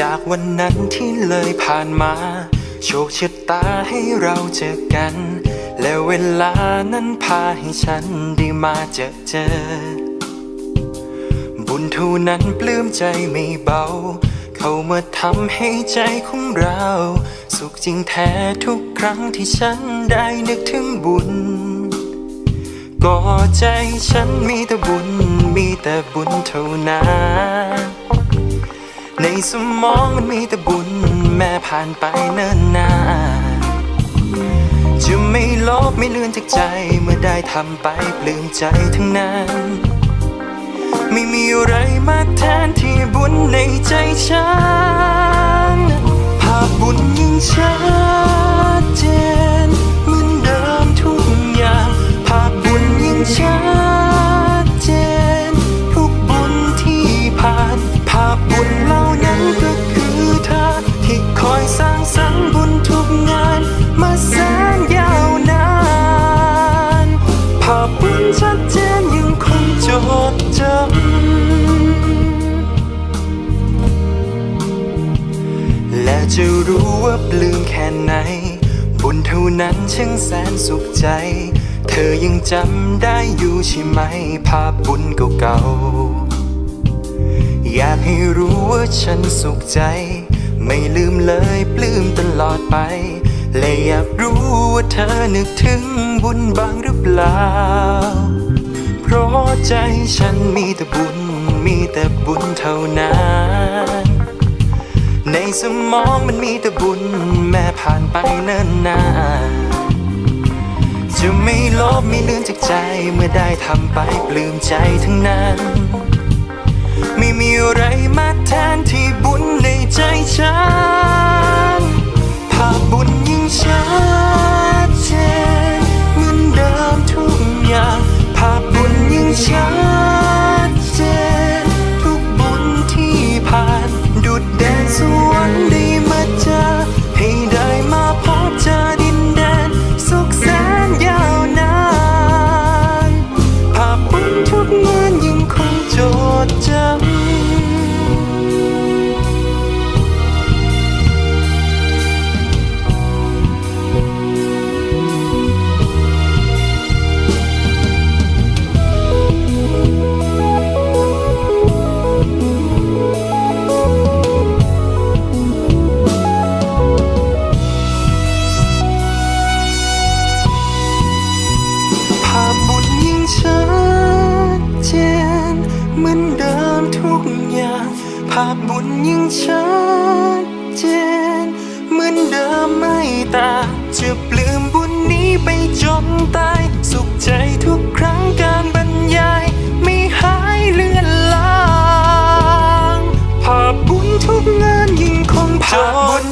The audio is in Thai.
จากวันนั้นที่เลยผ่านมา โชคชะตาให้เราเจอกัน และเวลานั้นพาให้ฉันได้มาเจอเจอ บุญเท่านั้นปลื้มใจไม่เบา เข้ามาทำให้ใจของเรา สุขจริงแท้ทุกครั้งที่ฉันได้นึกถึงบุญก็ใจฉันมีแต่บุญมีแต่บุญเท่านั้น ในสมองมันมีแต่บุญแม้ผ่านไปเนิ่นนานจะไม่ลบไม่เลือนจากใจเมื่อได้ทำไปปลื้มใจทั้งนั้น ไม่มีอะไรมาแทนที่บุญในใจฉันภาพบุญยิ่งชัดเจน ดเจนยังคงจดจำ และจะรู้ว่าปลื้มแค่ไหน บุญเท่านั้นช่างแสนสุขใจ เธอยังจำได้อยู่ใช่ไหม ภาพบุญเก่าๆ อยากให้รู้ว่าฉันสุขใจ ไม่ลืมเลยปลื้มตลอดไป และอยากรู้ว่าเธอนึกถึงบุญบ้างหรือเปล่า เพราะใจฉันมีแต่บุญ มีแต่บุญเท่านั้น ในสมองมันมีแต่บุญ แม้ผ่านไปเนิ่นนานจะไม่ลบไม่เลือนจากใจเมื่อได้ทำไปปลื้มใจทั้งนั้น ไม่มีอะไรมาแทนที่บุญในใจฉัน ภาพบุญยิ่งชัดเจนเหมือนเดิมไม่ต่างจะปลื้มบุญนี้ไปจนตาย สุขใจทุกครั้งการบรรยาย ไม่หายเลือนลาง ภาพบุญทุกงานยิ่งคงภาพบุญ